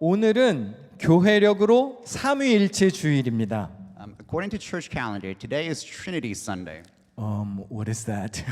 오늘은 교회력으로 삼위일체 주일입니다. Um, according to church calendar, today is Trinity Sunday. Um, what is that?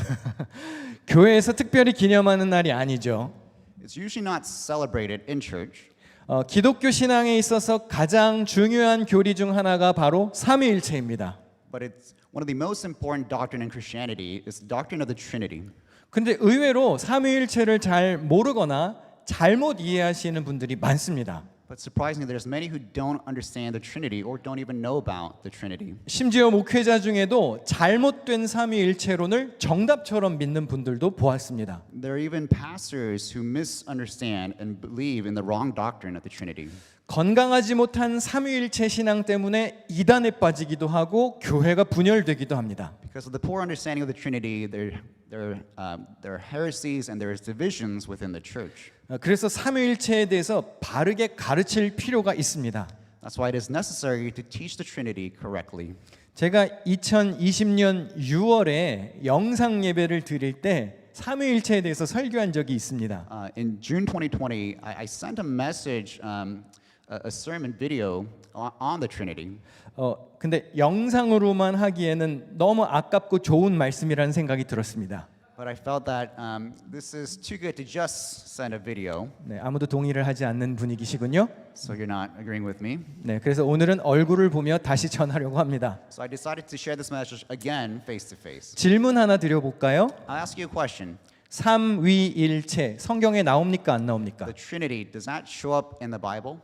교회에서 특별히 기념하는 날이 아니죠. It's usually not celebrated in church, 어, 기독교 신앙에 있어서 가장 중요한 교리 중 하나가 바로 삼위일체입니다. but it's one of the most important doctrine in Christianity is the doctrine of the Trinity. 근데 의외로 삼위일체를 잘 모르거나 잘못 이해하시는 분들이 많습니다. But surprisingly, there's many who don't understand the Trinity or don't even know about the Trinity. 심지어 목회자 중에도 잘못된 삼위일체론을 정답처럼 믿는 분들도 보았습니다. There are even pastors who misunderstand and believe in the wrong doctrine of the Trinity. 건강하지 못한 삼위일체 신앙 때문에 이단에 빠지기도 하고 교회가 분열되기도 합니다. Because of the poor understanding of the Trinity, there, there, um, there are heresies and there's divisions within the church. 어, 그래서 삼위일체에 대해서 바르게 가르칠 필요가 있습니다. That's why it is necessary to teach the Trinity correctly. 제가 2020년 6월에 영상 예배를 드릴 때 삼위일체에 대해서 설교한 적이 있습니다. Uh, in June 2020, I, I sent a message, um, a, sermon video on, the Trinity. 어, 근데 영상으로만 하기에는 너무 아깝고 좋은 말씀이라는 생각이 들었습니다. But I felt that um, this is too good to just send a video, 네, 아무도 동의를 하지 않는 분위기시군요. so you're not agreeing with me. 네, 그래서 오늘은 얼굴을 보며 다시 전하려고 합니다. So I decided to share this message again face to face. 질문 하나 드려볼까요? I'll ask you a question. 삼위일체 성경에 나옵니까 안 나옵니까? The Trinity, does that show up in the Bible?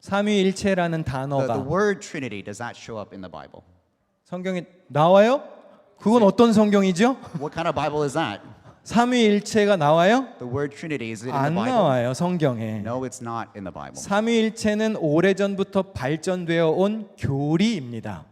삼위일체라는 The, the 단어가 word Trinity, does that show up in the Bible? 성경에 나와요? 그건 어떤 성경이죠? What kind of Bible is that? 삼위일체가 나와요? The word Trinity, is it in the 안 Bible? 나와요 성경에. No, it's not in the Bible. 삼위일체는 오래전부터 발전되어 온 교리입니다.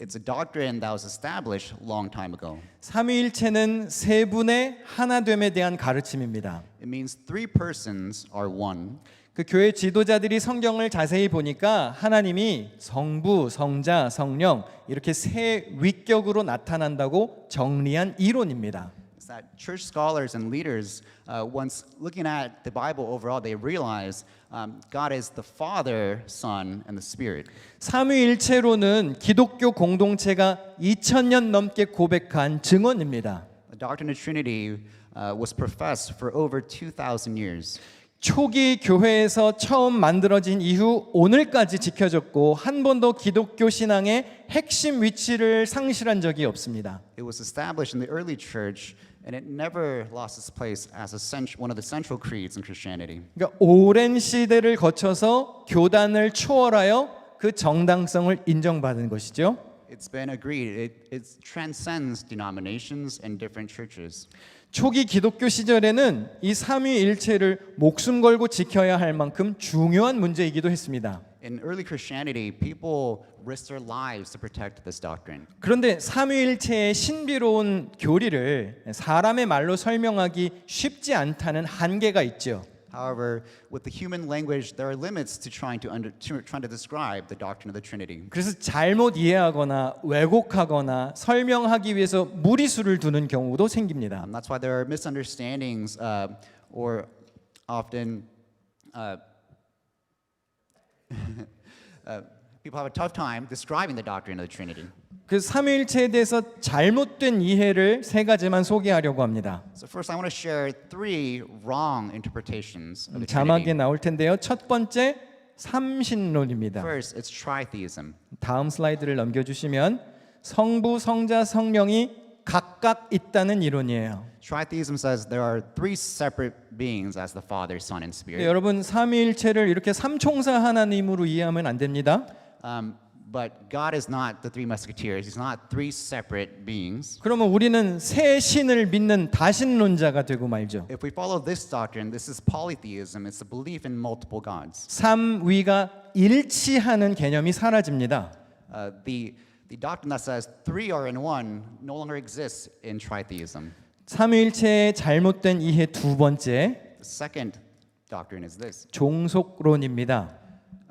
It's a doctrine that was established long time ago. 삼위일체는 세 분의 하나됨에 대한 가르침입니다. It means three persons are one. 그 교회 지도자들이 성경을 자세히 보니까 하나님이 성부, 성자, 성령 이렇게 세 위격으로 나타난다고 정리한 이론입니다. That church scholars and leaders, uh, once looking at the Bible overall, they realize um, God is the Father, Son, and the Spirit. 삼위일체로는 기독교 공동체가 2000년 넘게 고백한 증언입니다. The doctrine of Trinity uh, was professed for over 2,000 years. 초기 교회에서 처음 만들어진 이후 오늘까지 지켜졌고 한 번도 기독교 신앙의 핵심 위치를 상실한 적이 없습니다. It was established in the early church, and it never lost its place as a cent- one of the central creeds in Christianity. 그러니까 오랜 시대를 거쳐서 교단을 초월하여 그 정당성을 인정받은 것이죠. It's been agreed, it, it transcends denominations and different churches. 초기 기독교 시절에는 이 삼위일체를 목숨 걸고 지켜야 할 만큼 중요한 문제이기도 했습니다. In early Christianity, people risked their lives to protect this doctrine. 그런데 삼위일체의 신비로운 교리를 사람의 말로 설명하기 쉽지 않다는 한계가 있죠. However, with the human language, there are limits to trying to, under, to trying to describe the doctrine of the Trinity. 그래서 잘못 이해하거나 왜곡하거나 설명하기 위해서 무리수를 두는 경우도 생깁니다. Um, that's why there are misunderstandings uh, or often uh, uh, people have a tough time describing the doctrine of the Trinity. 그 삼위일체에 대해서 잘못된 이해를 세 가지만 소개하려고 합니다. So first, I want to share three wrong interpretations of the 자막에 Trinity. 나올 텐데요. 첫 번째 삼신론입니다. First, it's tritheism. 다음 슬라이드를 넘겨주시면 성부, 성자, 성령이 각각 있다는 이론이에요. Tritheism says there are three separate beings as the Father, Son, and 네, Spirit. 여러분 삼위일체를 이렇게 삼총사 하나님으로 이해하면 안 됩니다. Um, but God is not the three musketeers. He's not three separate beings. 그러면 우리는 새 신을 믿는 다신론자가 되고 말죠. If we follow this doctrine, this is polytheism. It's a belief in multiple gods. 삼위가 일치하는 개념이 사라집니다. Uh, the, the doctrine that says three are in one no longer exists in tritheism. 삼위일체의 잘못된 이해 두 번째 The second doctrine is this. 종속론입니다.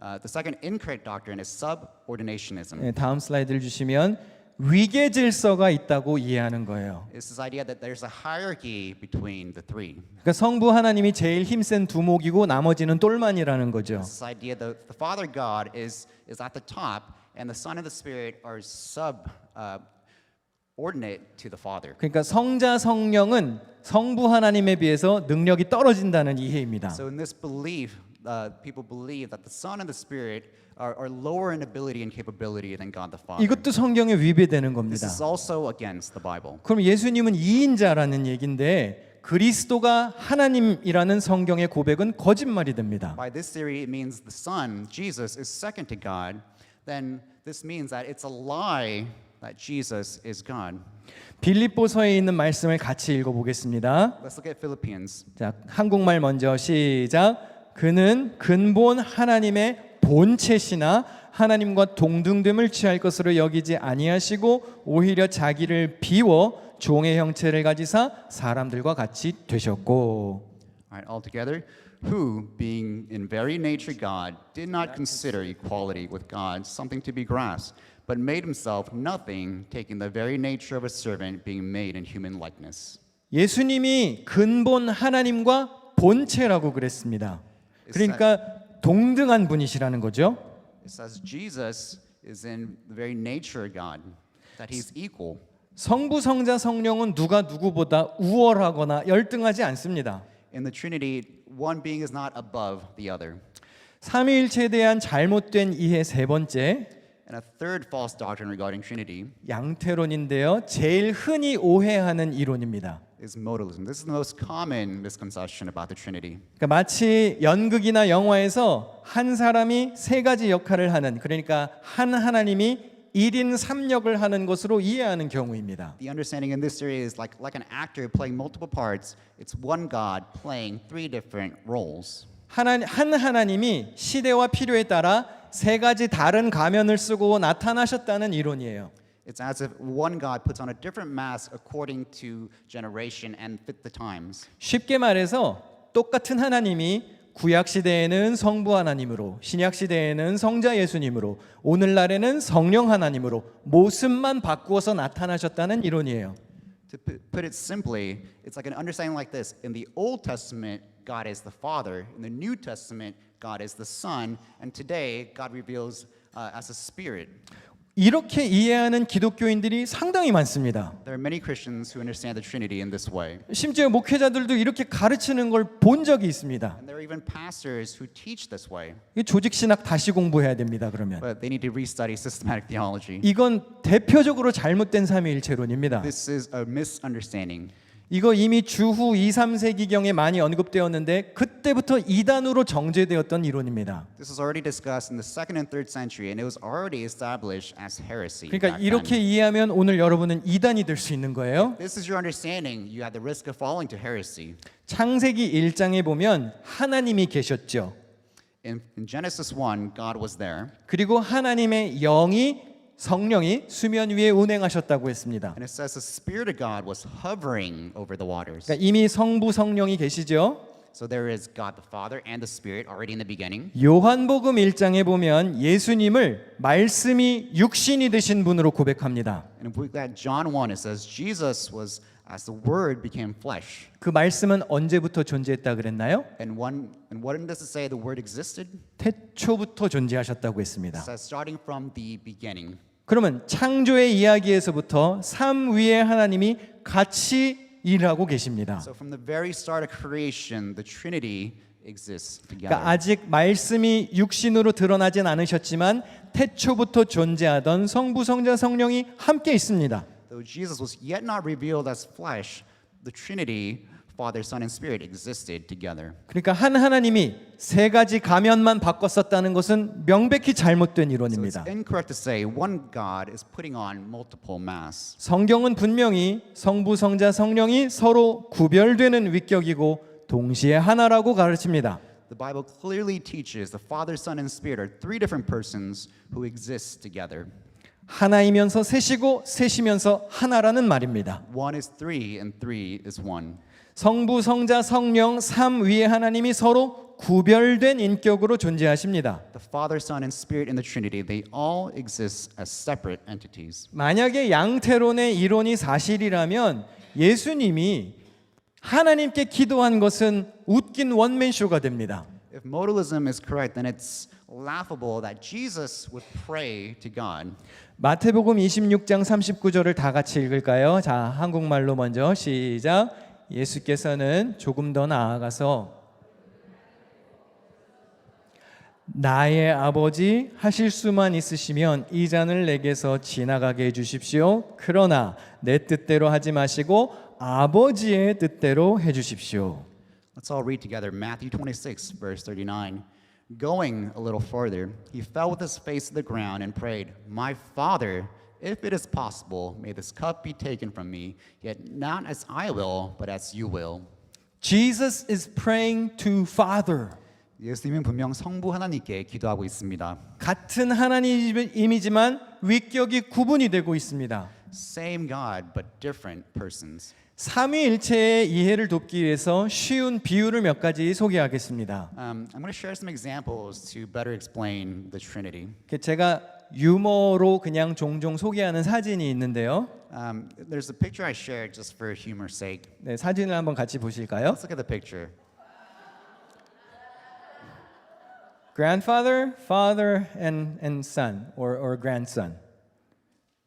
Uh, the second incorrect doctrine is subordinationism. 네, 다음 슬라이드를 주시면 위계 질서가 있다고 이해하는 거예요. It's this idea that there's a hierarchy between the three. 그러니까 성부 하나님이 제일 힘센 두목이고 나머지는 똘만이라는 거죠. It's this idea that the Father God is, is at the top, and the Son and the Spirit are sub uh, ordinate to the Father. 그러니까 성자 성령은 성부 하나님에 비해서 능력이 떨어진다는 이해입니다. So in this belief, uh, people believe that the Son and the Spirit are, are lower in ability and capability than God the Father. 이것도 성경에 위배되는 This 겁니다. is also against the Bible. 그럼 예수님은 이인자라는 얘긴데 그리스도가 하나님이라는 성경의 고백은 거짓말이 됩니다. By this theory, it means the Son, Jesus, is second to God. Then this means that it's a lie that Jesus is God. 빌립보서에 있는 말씀을 같이 읽어보겠습니다. Let's look at Philippians. 자, 한국말 먼저 시작. 그는 근본 하나님의 본체시나 하나님과 동등됨을 취할 것으로 여기지 아니하시고 오히려 자기를 비워 종의 형체를 가지사 사람들과 같이 되셨고 All right, all together. Who, being in very nature God, did not consider equality with God something to be grasped, but made himself nothing, taking the very nature of a servant, being made in human likeness. 예수님이 근본 하나님과 본체라고 그랬습니다. 그러니까 동등한 분이시라는 거죠. It says Jesus is in the very nature of God, that he's equal. 성부, 성자, 성령은 누가 누구보다 우월하거나 열등하지 않습니다. In the Trinity, one being is not above the other. 삼위일체에 대한 잘못된 이해 세 번째 And a third false doctrine regarding Trinity 양태론인데요. 제일 흔히 오해하는 이론입니다. Is modalism. This is the most common misconception about the Trinity. 그러니까 마치 연극이나 영화에서 한 사람이 세 가지 역할을 하는 그러니까 한 하나님이 1인 3역을 하는 것으로 이해하는 경우입니다. The understanding in this theory is like, like an actor playing multiple parts, it's one God playing three different roles. 하나, 한 하나님이 시대와 필요에 따라 세 가지 다른 가면을 쓰고 나타나셨다는 이론이에요. It's as if one God puts on a different mask according to generation and fit the times. 쉽게 말해서 똑같은 하나님이 구약 시대에는 성부 하나님으로, 신약 시대에는 성자 예수님으로, 오늘날에는 성령 하나님으로 모습만 바꾸어서 나타나셨다는 이론이에요. To pu- put it simply, it's like an understanding like this. In the Old Testament, God is the Father. In the New Testament, God is the Son. And today, God reveals uh, as a Spirit. 이렇게 이해하는 기독교인들이 상당히 많습니다. There are many Christians who understand the Trinity in this way. 심지어 목회자들도 이렇게 가르치는 걸 본 적이 있습니다. And there are even pastors who teach this way. 이 조직 신학 다시 공부해야 됩니다. 그러면 But they need to restudy systematic theology. 이건 대표적으로 잘못된 삼위일체론입니다. This is a misunderstanding. 이거 이미 주후 2, 3세기경에 많이 언급되었는데 그때부터 이단으로 정제되었던 이론입니다. This was already discussed in the second and third century, and it was already established as heresy. 그러니까 back 이렇게 then. 이해하면 오늘 여러분은 이단이 될 수 있는 거예요. This is your understanding. You have the risk of falling to heresy. 창세기 1장에 보면 하나님이 계셨죠. In, in Genesis 1, God was there, 그리고 하나님의 영이 성령이 수면 위에 운행하셨다고 했습니다. and it says the Spirit of God was hovering over the waters. 그러니까 이미 성부 성령이 계시죠. So there is God the Father and the Spirit already in the beginning. 요한복음 1장에 보면 예수님을 말씀이 육신이 되신 분으로 고백합니다. And if we look at John 1, it says Jesus was as the Word became flesh. 그 말씀은 언제부터 존재했다 그랬나요? And one and what does it say the Word existed? 태초부터 존재하셨다고 했습니다. It says starting from the beginning. 그러면 창조의 이야기에서부터 삼 위의 하나님이 같이 일하고 계십니다. So from the very start of creation, the Trinity exists together. 그러니까 아직 말씀이 육신으로 드러나진 않으셨지만 태초부터 존재하던 성부 성자 성령이 함께 있습니다. Though Jesus was yet not revealed as flesh, the Trinity, Father, Son, and Spirit existed together. 그러니까 한 하나님이 세 가지 가면만 바꿨었다는 것은 명백히 잘못된 So it's 이론입니다. incorrect to say one God is putting on multiple masks. 성경은 분명히 성부 성자 성령이 서로 구별되는 위격이고 동시에 하나라고 가르칩니다. The Bible clearly teaches the Father, Son, and Spirit are three different persons who exist together. 하나이면서 셋이고 셋이면서 하나라는 말입니다. One is three, and three is one. 성부, 성자, 성령 삼 위의 하나님이 서로 구별된 인격으로 존재하십니다. The Father, Son, and Spirit in the Trinity, they all exist as separate entities. 만약에 양태론의 이론이 사실이라면 예수님이 하나님께 기도한 것은 웃긴 원맨 쇼가 됩니다. If modalism is correct, then it's laughable that Jesus would pray to God. 마태복음 26장 39절을 다 같이 읽을까요? 자, 한국말로 먼저 시작. 예수께서는 조금 더 나아가서 나의 아버지 하실 수만 있으시면 이 잔을 내게서 지나가게 해 주십시오. 그러나 내 뜻대로 하지 마시고 아버지의 뜻대로 해 주십시오. Let's all read together Matthew 26, verse 39. Going a little further, he fell with his face to the ground and prayed, My Father, if it is possible, may this cup be taken from me, yet not as I will, but as you will. Jesus is praying to Father. 예수님은 분명 성부 하나님께 기도하고 있습니다. 같은 하나님이지만 위격이 구분이 되고 있습니다. Same God, but different persons. 삼위일체의 이해를 돕기 위해서 쉬운 비유를 몇 가지 소개하겠습니다. Um, I'm going to share some examples to better explain the Trinity. 제가 유머로 그냥 종종 소개하는 사진이 있는데요. Um, there's a picture I shared just for humor's sake. 네, 사진을 한번 같이 보실까요? Let's look at the picture. Grandfather, father, and and son or or grandson.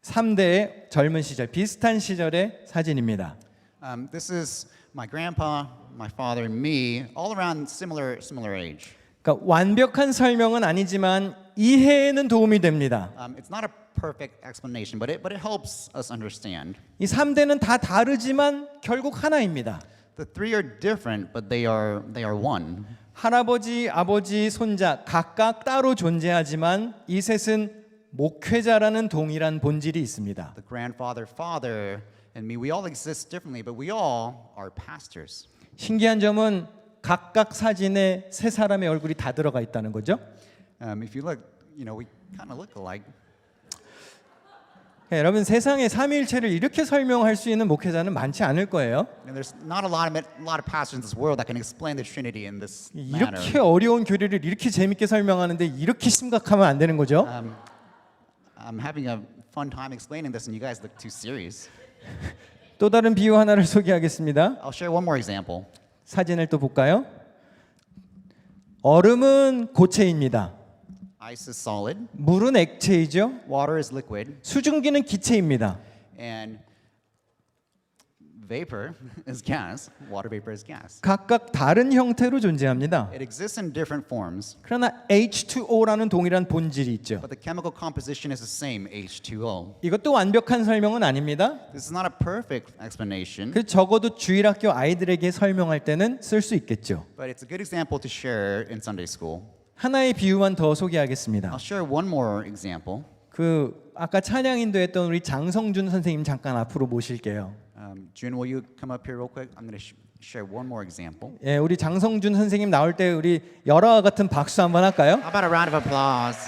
3대의 젊은 시절 비슷한 시절의 사진입니다. Um, this is my grandpa, my father, and me, all around similar similar age. 그러니까 완벽한 설명은 아니지만 이해에는 도움이 됩니다. Um, it's not a perfect explanation, but it but it helps us understand. 이 3대는 다 다르지만 결국 하나입니다. The three are different, but they are they are one. 할아버지, 아버지, 손자 각각 따로 존재하지만 이 셋은 목회자라는 동일한 본질이 있습니다. The grandfather, father, and me, we all exist differently, but we all are pastors. 신기한 점은 각각 사진에 세 사람의 얼굴이 다 들어가 있다는 거죠. Um, if you look, you know, we kind of look alike. 네, 여러분 세상에 삼위일체를 이렇게 설명할 수 있는 목회자는 많지 않을 거예요. And there's not a lot of a lot of pastors in this world that can explain the Trinity in this manner. 이렇게 어려운 교리를 이렇게 재밌게 설명하는데 이렇게 심각하면 안 되는 거죠. Um, I'm having a fun time explaining this, and you guys look too serious. 또 다른 비유 하나를 소개하겠습니다. I'll share one more example. 사진을 또 볼까요? 얼음은 고체입니다. Ice is solid, 물은 액체이죠. water is liquid, 수증기는 기체입니다. and vapor is gas. Water vapor is gas. 각각 다른 형태로 존재합니다. It exists in different forms, 그러나 H2O라는 동일한 본질이 있죠. but the chemical composition is the same, H2O. 이것도 완벽한 설명은 아닙니다. This is not a perfect explanation, 그 적어도 주일학교 아이들에게 설명할 때는 쓸 수 있겠죠. but it's a good example to share in Sunday school. 하나의 비유만 더 소개하겠습니다. I'll share one more example. 그 아까 찬양 인도했던 우리 장성준 선생님 잠깐 앞으로 모실게요. Um, June, will you come up here real quick? I'm going to sh- share one more example. 예, 우리 장성준 선생님 나올 때 우리 열화와 같은 박수 한번 할까요? How about a round of applause?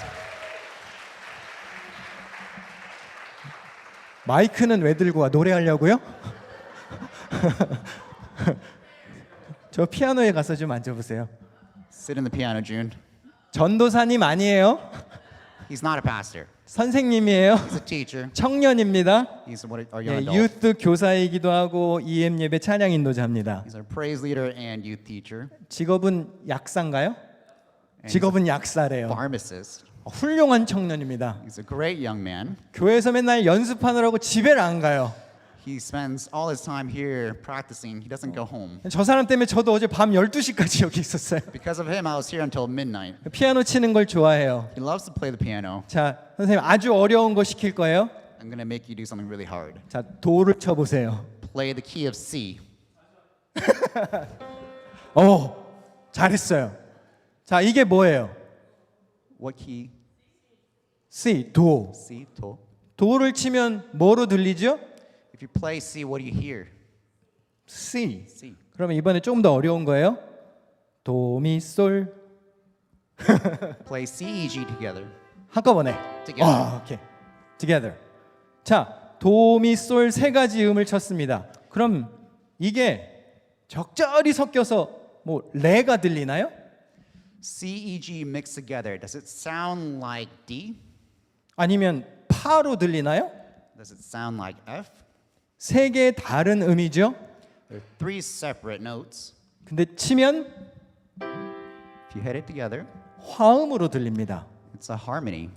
마이크는 왜 들고 와? 노래하려고요? 저 피아노에 가서 좀 앉아보세요. Sit in the piano, June. 전도사님 아니에요? He's not a pastor. 선생님이에요. He's a teacher. 청년입니다. He's what our 예, young adult. 유스 교사이기도 하고 EM 예배 찬양 인도자입니다. He's our praise leader and youth teacher. 직업은 약사인가요? 직업은 약사래요. pharmacist. 어, 훌륭한 청년입니다. He's a great young man. 교회에서 맨날 연습하느라고 집에를 안 가요. He spends all his time here practicing. He doesn't go home. 저 사람 때문에 저도 어제 밤 12시까지 여기 있었어요. Because of him, I was here until midnight. 피아노 치는 걸 좋아해요. He loves to play the piano. 자, 선생님 아주 어려운 거 시킬 거예요. I'm to make you do something really hard. 자, 도를 쳐 보세요. Play the key of C. 어, 잘했어요. 자, 이게 뭐예요? What key? C, 도. C, do. 도를 치면 뭐로 들리죠? You play C, what do you hear? C. C. 그러면 이번에 조금 더 어려운 거예요. 도, 미, 솔. Play C, E, G together. 한꺼번에. Together. 아, 오케이. Together. 자, 도, 미, 솔 세 가지 음을 쳤습니다. 그럼 이게 적절히 섞여서 뭐 레가 들리나요? C, E, G mixed together, does it sound like D? 아니면 파로 들리나요? Does it sound like F? 세 개의 다른 음이죠. There are three separate notes. 근데 치면 If you hit it together, 화음으로 들립니다. it's a harmony.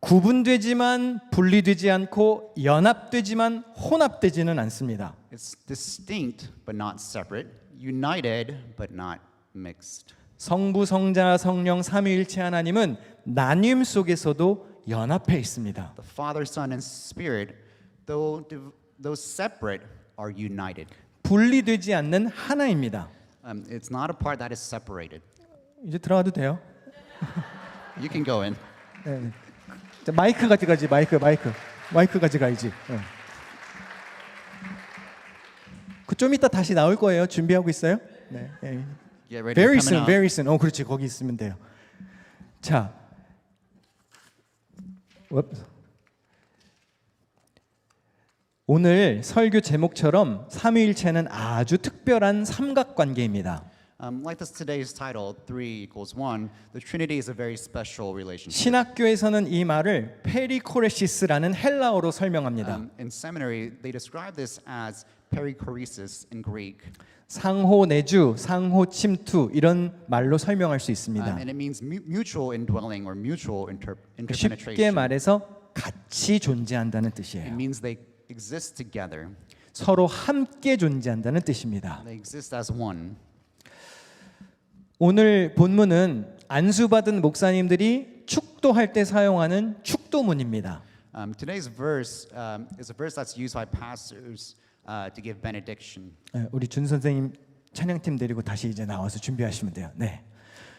구분되지만 분리되지 않고 연합되지만 혼합되지는 않습니다. It's distinct but not separate, united but not mixed. 성부, 성자, 성령 삼위일체 하나님은 나뉨 속에서도 연합해 있습니다. The Father, Son, and Spirit, though, div- though separate, are united. 분리되지 않는 하나입니다. Um, it's not a part that is separated. 이제 들어가도 돼요? You can go in. 네. 자, 마이크 가져가지 마이크 마이크 마이크 가져가야지. 어. 그좀 이따 다시 나올 거예요. 준비하고 있어요? 네. 예. Get ready. Very soon, very soon. 어, 그렇지. 거기 있으면 돼요. 자, Whoops. 오늘 설교 제목처럼 삼위일체는 아주 특별한 삼각관계입니다. Um, like this today's title, three equals one, the Trinity is a very special relationship. 신학교에서는 이 말을 페리코레시스라는 헬라어로 설명합니다. Um, in seminary, they describe this as perichoresis in Greek, 상호 내주, 상호 침투 이런 말로 설명할 수 있습니다. um, and it means mu- mutual indwelling or mutual inter- 쉽게 interpenetration. 말해서 같이 존재한다는 It 뜻이에요. means they exist together. 서로 함께 존재한다는 뜻입니다. They exist as one. 오늘 본문은 안수받은 목사님들이 축도할 때 사용하는 축도문입니다. Um, today's verse um, is a verse that's used by pastors uh, to give benediction. 예, 우리 준 선생님 찬양팀 데리고 다시 이제 나와서 준비하시면 돼요. 네.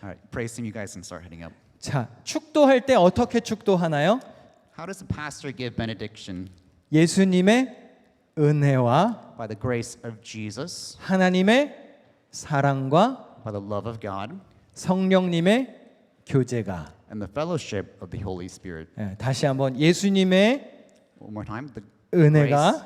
All right, praise team, you guys can start heading up. 자, 축도할 때 어떻게 축도하나요? How does the pastor give benediction? 예수님의 은혜와 By the grace of Jesus, 하나님의 사랑과 by the love of God, 성령님의 교제가 and the fellowship of the Holy Spirit. 예, 다시 한번 예수님의 One more time, the 은혜가 grace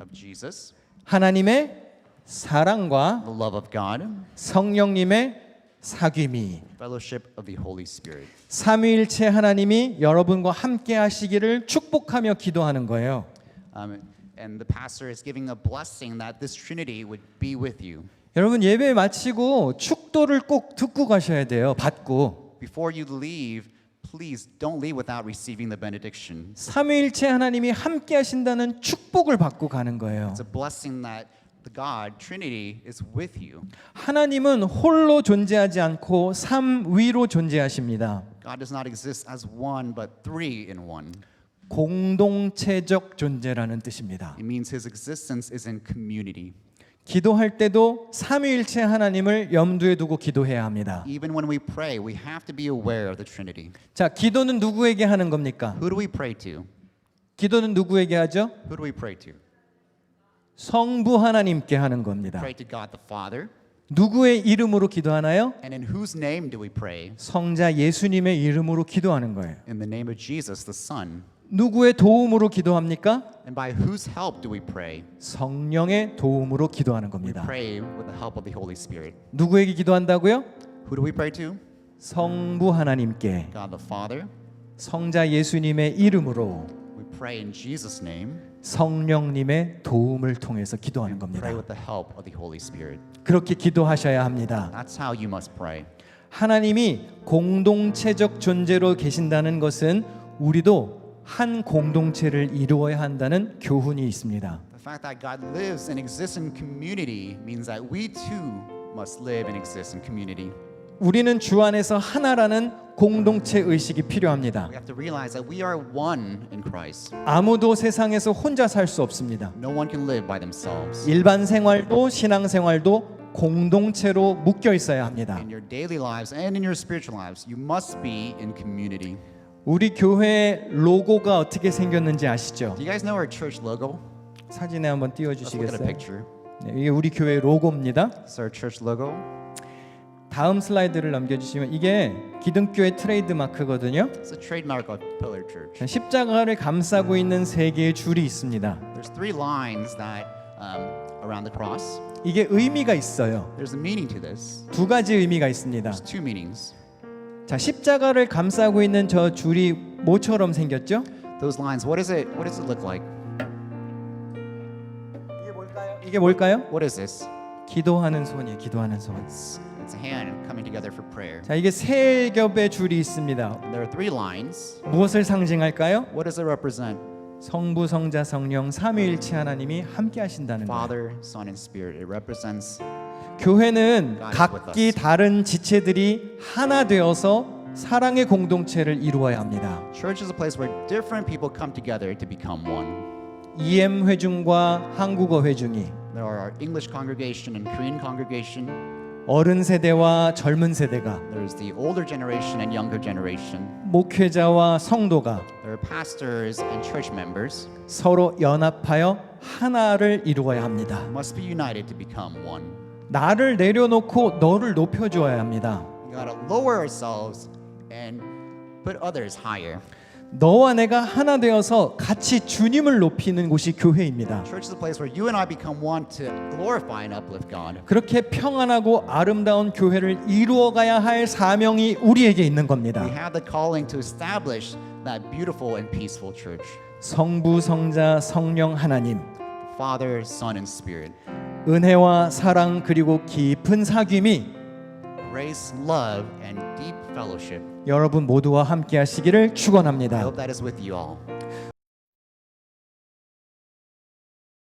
of Jesus, 하나님의 사랑과 the love of God, 성령님의 사귐이 fellowship of the Holy Spirit. 삼위일체 하나님이 여러분과 함께 하시기를 축복하며 기도하는 거예요. Um, and the pastor is giving a blessing that this Trinity would be with you. 여러분 예배 마치고 축도를 꼭 듣고 가셔야 돼요. 받고 Before you leave, please don't leave without receiving the benediction. 삼위일체 하나님이 함께 하신다는 축복을 받고 가는 거예요. It's a blessing that the God, Trinity, is with you. 하나님은 홀로 존재하지 않고 삼위로 존재하십니다. God does not exist as one, but three in one. 공동체적 존재라는 뜻입니다. It means his existence is in community. 기도할 때도 삼위일체 하나님을 염두에 두고 기도해야 합니다. Even when we pray, we have to be aware of the Trinity. 자, 기도는 누구에게 하는 겁니까? Who do we pray to? 기도는 누구에게 하죠? Who do we pray to? 성부 하나님께 하는 겁니다. Pray to God the Father. 누구의 이름으로 기도하나요? And in whose name do we pray? 성자 예수님의 이름으로 기도하는 거예요. In the name of Jesus, the Son. 누구의 도움으로 기도합니까? And by whose help do we pray? 성령의 도움으로 기도하는 We 겁니다. pray with the help of the Holy Spirit. 누구에게 기도한다고요? Who do we pray to? 성부 하나님께 God the Father. 성자 예수님의 이름으로 We pray in Jesus' name. 성령님의 도움을 통해서 기도하는 겁니다. Pray with the help of the Holy Spirit. 그렇게 기도하셔야 합니다. That's how you must pray. 하나님이 공동체적 존재로 계신다는 것은 우리도 한 공동체를 이루어야 한다는 교훈이 있습니다. The fact that God lives and exists in community means that we too must live and exist in community. 우리는 주 안에서 하나라는 공동체 의식이 필요합니다. We have to realize that we are one in Christ. 아무도 세상에서 혼자 살 수 없습니다. No one can live by themselves. 일반 생활도 신앙 생활도 공동체로 묶여 있어야 합니다. In your daily lives and in your spiritual lives, you must be in community. 우리 교회 로고가 어떻게 생겼는지 아시죠? Do you guys know our church logo? 사진에 한번 Let's look at a 띄워주시겠어요? picture. 네, 이게 우리 교회 로고입니다. It's our church logo. 다음 슬라이드를 넘겨 주시면 이게 기둥교회 트레이드 마크거든요. It's a trademark of Pillar Church. 십자가를 감싸고 있는 세 개의 줄이 있습니다. There's three lines that um, around the cross. 이게 의미가 있어요. There's a meaning to this. 두 가지 의미가 있습니다. There's two meanings. 자, 십자가를 감싸고 있는 저 줄이 뭐처럼 생겼죠? Those lines, what is it? What does it look like? 이게 뭘까요? 이게 뭘까요? What is this? 기도하는 손이에요. 기도하는 손. It's, it's a hand coming together for prayer. 자, 이게 세 겹의 줄이 있습니다. There are three lines. 무엇을 상징할까요? What does it represent? 성부, 성자, 성령 삼위일체 하나님이 함께 하신다는 거예요. Father, Son, and Spirit. It represents 교회는 각기. 다른 지체들이 하나 되어서 사랑의 공동체를 이루어야 합니다. church is a place where different people come together to become one. EM 회중과 한국어 회중이 There are our English congregation and Korean congregation. 어른 세대와 젊은 세대가 There's the older generation and younger generation. 목회자와 성도가 There are pastors and church members. 서로 연합하여 하나를 이루어야 합니다. Must be united to become one. 나를 내려놓고 너를 높여 주어야 합니다. We gotta lower ourselves and put others higher. 너와 내가 하나 되어서 같이 주님을 높이는 곳이 교회입니다. Church is a place where you and I become one to glorify and uplift God. 그렇게 평안하고 아름다운 교회를 이루어가야 할 사명이 우리에게 있는 겁니다. have the calling to establish that beautiful and peaceful church. 성부, 성자, 성령 하나님, Father, Son, and Spirit. 은혜와 사랑 그리고 깊은 사귐이 Grace, love, and deep fellowship. 여러분 모두와 함께 하시기를 축원합니다. hope that is with you all.